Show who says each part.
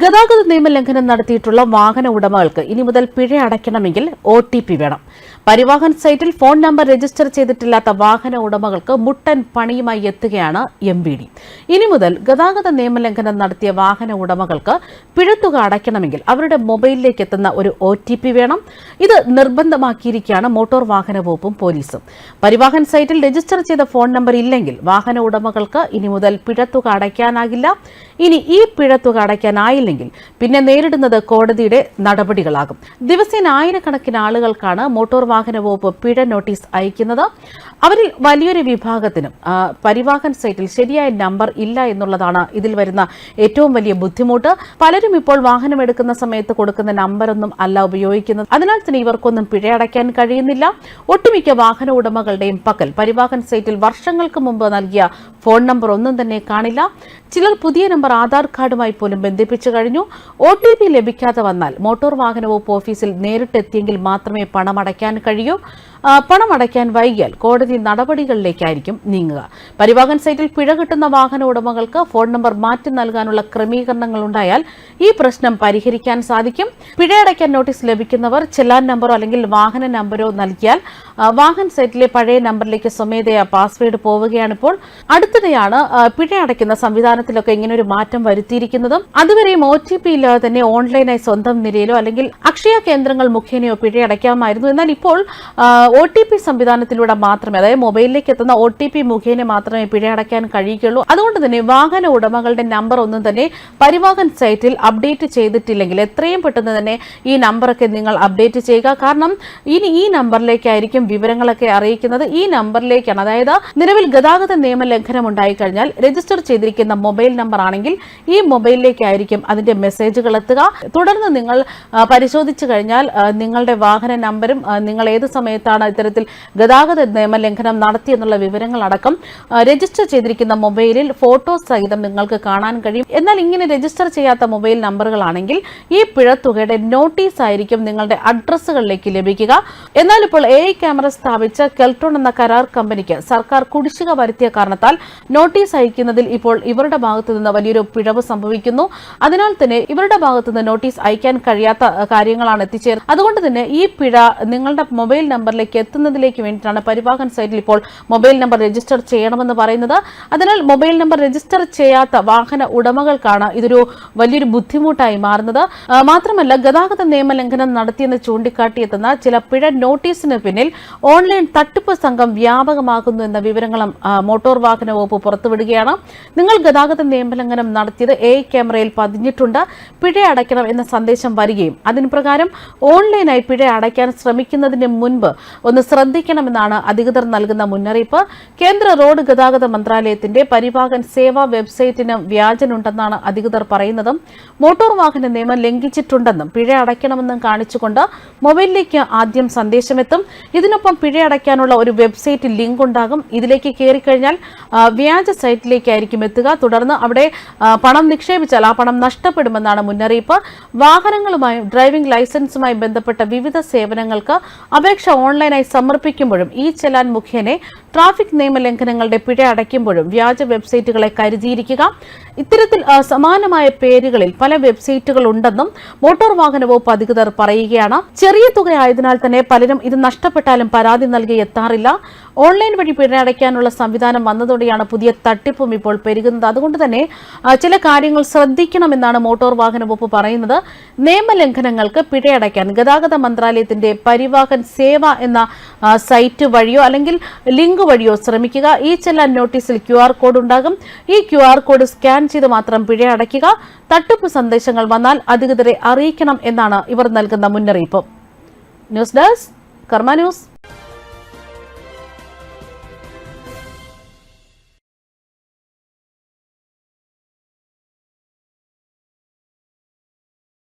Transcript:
Speaker 1: ഗതാഗത നിയമലംഘനം നടത്തിയിട്ടുള്ള വാഹന ഉടമകൾക്ക് ഇനി മുതൽ പിഴ അടയ്ക്കണമെങ്കിൽ ഒ ടി പി വേണം. പരിവാഹൻ സൈറ്റിൽ ഫോൺ നമ്പർ രജിസ്റ്റർ ചെയ്തിട്ടില്ലാത്ത വാഹന ഉടമകൾക്ക് മുട്ടൻ പണിയുമായി എത്തുകയാണ് എം ഡി ഇനി മുതൽ ഗതാഗത നിയമലംഘനം നടത്തിയ വാഹന ഉടമകൾക്ക് പിഴത്തുക അടയ്ക്കണമെങ്കിൽ അവരുടെ മൊബൈലിലേക്ക് എത്തുന്ന ഒരു ഒ ടി പി വേണം. ഇത് നിർബന്ധമാക്കിയിരിക്കുകയാണ് മോട്ടോർ വാഹന വകുപ്പും പോലീസും. പരിവാഹൻ സൈറ്റിൽ രജിസ്റ്റർ ചെയ്ത ഫോൺ നമ്പർ ഇല്ലെങ്കിൽ വാഹന ഉടമകൾക്ക് ഇനി മുതൽ പിഴത്തുക അടയ്ക്കാനാകില്ല. ഇനി ഈ പിഴത്തുക അടയ്ക്കാനായില്ലെങ്കിൽ പിന്നെ നേരിടുന്നത് കോടതിയുടെ നടപടികളാകും. ദിവസേന ആയിരക്കണക്കിന് ആളുകൾക്കാണ് മോട്ടോർ വാഹന വകുപ്പ് പിഴ നോട്ടീസ് അയക്കുന്നത്. അവരിൽ വലിയൊരു വിഭാഗത്തിനും പരിവാഹൻ സൈറ്റിൽ ശരിയായ നമ്പർ ഇല്ല എന്നുള്ളതാണ് ഇതിൽ വരുന്ന ഏറ്റവും വലിയ ബുദ്ധിമുട്ട്. പലരും ഇപ്പോൾ വാഹനം എടുക്കുന്ന സമയത്ത് കൊടുക്കുന്ന നമ്പറൊന്നും അല്ല ഉപയോഗിക്കുന്നത്. അതിനാൽ തന്നെ ഇവർക്കൊന്നും പിഴയടയ്ക്കാൻ കഴിയുന്നില്ല. ഒട്ടുമിക്ക വാഹന ഉടമകളുടെയും പക്കൽ പരിവാഹൻ സൈറ്റിൽ വർഷങ്ങൾക്ക് മുമ്പ് നൽകിയ ഫോൺ നമ്പർ ഒന്നും തന്നെ കാണില്ല. ചിലർ പുതിയ നമ്പർ ആധാർ കാർഡുമായി പോലും ബന്ധിപ്പിച്ചു കഴിഞ്ഞു. ഒ ടി പി ലഭിക്കാതെ വന്നാൽ മോട്ടോർ വാഹന വകുപ്പ് ഓഫീസിൽ നേരിട്ടെത്തിയെങ്കിൽ മാത്രമേ പണമടയ്ക്കാൻ കഴിയൂ. പണമടയ്ക്കാൻ വൈകിയാൽ കോടതി നടപടികളിലേക്കായിരിക്കും നീങ്ങുക. പരിവാഹൻ സൈറ്റിൽ പിഴ കിട്ടുന്ന വാഹന ഉടമകൾക്ക് ഫോൺ നമ്പർ മാറ്റി നൽകാനുള്ള ക്രമീകരണങ്ങൾ ഉണ്ടായാൽ ഈ പ്രശ്നം പരിഹരിക്കാൻ സാധിക്കും. പിഴയടയ്ക്കാൻ നോട്ടീസ് ലഭിക്കുന്നവർ ചെല്ലാൻ നമ്പറോ അല്ലെങ്കിൽ വാഹന നമ്പരോ നൽകിയാൽ വാഹൻ സൈറ്റിലെ പഴയ നമ്പറിലേക്ക് സ്വമേധയാ പാസ്വേഡ് പോവുകയാണിപ്പോൾ. അടുത്തിടെയാണ് പിഴ അടയ്ക്കുന്ന സംവിധാനത്തിലൊക്കെ ഇങ്ങനെ ഒരു മാറ്റം വരുത്തിയിരിക്കുന്നതും. അതുവരെയും ഒ ടി പി ഇല്ലാതെ തന്നെ ഓൺലൈനായി സ്വന്തം നിലയിലോ അല്ലെങ്കിൽ അക്ഷയ കേന്ദ്രങ്ങൾ മുഖേനയോ പിഴ അടയ്ക്കാമായിരുന്നു എന്നാൽ ഇപ്പോൾ ഒ ടി പി സംവിധാനത്തിലൂടെ മാത്രമേ അതായത് മൊബൈലിലേക്ക് എത്തുന്ന ഒ ടി പി മുഖേന മാത്രമേ പിഴ അടയ്ക്കാൻ കഴിയുകയുള്ളൂ. അതുകൊണ്ട് തന്നെ വാഹന ഉടമകളുടെ നമ്പർ ഒന്നും തന്നെ പരിവാഹൻ സൈറ്റിൽ അപ്ഡേറ്റ് ചെയ്തിട്ടില്ലെങ്കിൽ എത്രയും പെട്ടെന്ന് തന്നെ ഈ നമ്പറൊക്കെ നിങ്ങൾ അപ്ഡേറ്റ് ചെയ്യുക. കാരണം ഇനി ഈ നമ്പറിലേക്കായിരിക്കും വിവരങ്ങളൊക്കെ അറിയിക്കുന്നത് ഈ നമ്പറിലേക്കാണ്. അതായത് നിലവിൽ ഗതാഗത നിയമ ലംഘനം ഉണ്ടായിക്കഴിഞ്ഞാൽ രജിസ്റ്റർ ചെയ്തിരിക്കുന്ന മൊബൈൽ നമ്പർ ആണെങ്കിൽ ഈ മൊബൈലിലേക്കായിരിക്കും അതിന്റെ മെസ്സേജുകൾ എത്തുക. തുടർന്ന് നിങ്ങൾ പരിശോധിച്ചു കഴിഞ്ഞാൽ നിങ്ങളുടെ വാഹന നമ്പരും നിങ്ങൾ ഏത് സമയത്താണ് ഇത്തരത്തിൽ ഗതാഗത നിയമ ലംഘനം നടത്തിയെന്നുള്ള വിവരങ്ങളടക്കം രജിസ്റ്റർ ചെയ്തിരിക്കുന്ന മൊബൈലിൽ ഫോട്ടോ സഹിതം നിങ്ങൾക്ക് കാണാൻ കഴിയും. എന്നാൽ ഇങ്ങനെ രജിസ്റ്റർ ചെയ്യാത്ത മൊബൈൽ നമ്പറുകളാണെങ്കിൽ ഈ പിഴത്തുകയുടെ നോട്ടീസ് ആയിരിക്കും നിങ്ങളുടെ അഡ്രസ്സുകളിലേക്ക് ലഭിക്കുക. എന്നാൽ ഇപ്പോൾ എ ക്യാമറ സ്ഥാപിച്ച കെൽട്രോൺ എന്ന കരാർ കമ്പനിക്ക് സർക്കാർ കുടിശ്ശിക വരുത്തിയ കാരണത്താൽ നോട്ടീസ് അയക്കുന്നതിൽ ഇപ്പോൾ ഇവരുടെ ഭാഗത്തുനിന്ന് വലിയൊരു പിഴവ് സംഭവിക്കുന്നു. അതിനാൽ തന്നെ ഇവരുടെ ഭാഗത്തുനിന്ന് നോട്ടീസ് അയക്കാൻ കഴിയാത്ത കാര്യങ്ങളാണ് എത്തിച്ചേരുന്നത് അതുകൊണ്ട് തന്നെ ഈ പിഴ നിങ്ങളുടെ മൊബൈൽ നമ്പറിലേക്ക് എത്തുന്നതിലേക്ക് വേണ്ടിയിട്ടാണ് പരിവാഹൻ സൈറ്റിൽ ഇപ്പോൾ മൊബൈൽ നമ്പർ രജിസ്റ്റർ ചെയ്യണമെന്ന് പറയുന്നത്. അതിനാൽ മൊബൈൽ നമ്പർ രജിസ്റ്റർ ചെയ്യാത്ത വാഹന ഉടമകൾക്കാണ് ഇതൊരു വലിയൊരു ബുദ്ധിമുട്ടായി മാറുന്നത്. മാത്രമല്ല ഗതാഗത നിയമലംഘനം നടത്തിയെന്ന് ചൂണ്ടിക്കാട്ടിയെത്തുന്ന ചില പിഴ നോട്ടീസിന് പിന്നിൽ ഓൺലൈൻ തട്ടിപ്പ് സംഘം വ്യാപകമാകുന്നു എന്ന വിവരങ്ങളും മോട്ടോർ വാഹന വകുപ്പ് പുറത്തുവിടുകയാണ്. നിങ്ങൾ ഗതാഗത നിയമലംഘനം നടത്തിയത് എ ക്യാമറയിൽ പതിഞ്ഞിട്ടുണ്ട്. പിഴ അടയ്ക്കണം എന്ന സന്ദേശം വരികയും അതിന് പ്രകാരം ഓൺലൈനായി പിഴ അടയ്ക്കാൻ ശ്രമിക്കുന്നതിന് മുൻപ് ഒന്ന് ശ്രദ്ധിക്കണമെന്നാണ് അധികൃതർ നൽകുന്ന മുന്നറിയിപ്പ്. കേന്ദ്ര റോഡ് ഗതാഗത മന്ത്രാലയത്തിന്റെ പരിവാഹൻ സേവാ വെബ്സൈറ്റിന് വ്യാജനുണ്ടെന്നാണ് അധികൃതർ പറയുന്നതും മോട്ടോർ വാഹന നിയമം ലംഘിച്ചിട്ടുണ്ടെന്നും പിഴ അടയ്ക്കണമെന്നും കാണിച്ചുകൊണ്ട് മൊബൈലിലേക്ക് ആദ്യം സന്ദേശമെത്തും. ഇതിനൊപ്പം പിഴ അടയ്ക്കാനുള്ള ഒരു വെബ്സൈറ്റ് ലിങ്ക് ഉണ്ടാകും. ഇതിലേക്ക് കയറിക്കഴിഞ്ഞാൽ കഴിഞ്ഞാൽ വ്യാജ സൈറ്റിലേക്കായിരിക്കും എത്തുക. തുടർന്ന് അവിടെ പണം നിക്ഷേപിച്ചാൽ ആ പണം നഷ്ടപ്പെടുമെന്നാണ് മുന്നറിയിപ്പ്. വാഹനങ്ങളുമായും ഡ്രൈവിംഗ് ലൈസൻസുമായി ബന്ധപ്പെട്ട വിവിധ സേവനങ്ങൾക്ക് അപേക്ഷ ഓൺലൈനായി സമർപ്പിക്കുമ്പോഴും ഈ ചെലാൻ മുഖേന ട്രാഫിക് നിയമലംഘനങ്ങളുടെ പിഴ അടയ്ക്കുമ്പോഴും വ്യാജ വെബ്സൈറ്റുകളെ കരുതിയിരിക്കുക. ഇത്തരത്തിൽ സമാനമായ പേരുകളിൽ പല വെബ്സൈറ്റുകൾ ഉണ്ടെന്നും മോട്ടോർ വാഹന വകുപ്പ് അധികൃതർ പറയുകയാണ്. ചെറിയ തുക ആയതിനാൽ തന്നെ പലരും ഇത് നഷ്ടപ്പെട്ടാലും പരാതി നൽകി എത്താറില്ല. ഓൺലൈൻ വഴി പിഴയടയ്ക്കാനുള്ള സംവിധാനം വന്നതോടെയാണ് പുതിയ തട്ടിപ്പും ഇപ്പോൾ പെരുകുന്നത്. അതുകൊണ്ട് തന്നെ ചില കാര്യങ്ങൾ ശ്രദ്ധിക്കണമെന്നാണ് മോട്ടോർ വാഹന വകുപ്പ് പറയുന്നത്. നിയമലംഘനങ്ങൾക്ക് പിഴയടയ്ക്കാൻ ഗതാഗത മന്ത്രാലയത്തിന്റെ പരിവാഹൻ സേവ എന്ന സൈറ്റ് വഴിയോ അല്ലെങ്കിൽ ലിങ്ക് വഴിയോ ശ്രമിക്കുക. ഈ ചെല്ലാൻ നോട്ടീസിൽ ക്യു ആർ കോഡ് ഉണ്ടാകും. ഈ ക്യു ആർ കോഡ് സ്കാൻ ചെയ്ത് മാത്രം പിഴയടയ്ക്കുക. തട്ടിപ്പ് സന്ദേശങ്ങൾ വന്നാൽ അധികൃതരെ അറിയിക്കണം എന്നാണ് ഇവർ നൽകുന്ന മുന്നറിയിപ്പ്. News desk Karma news.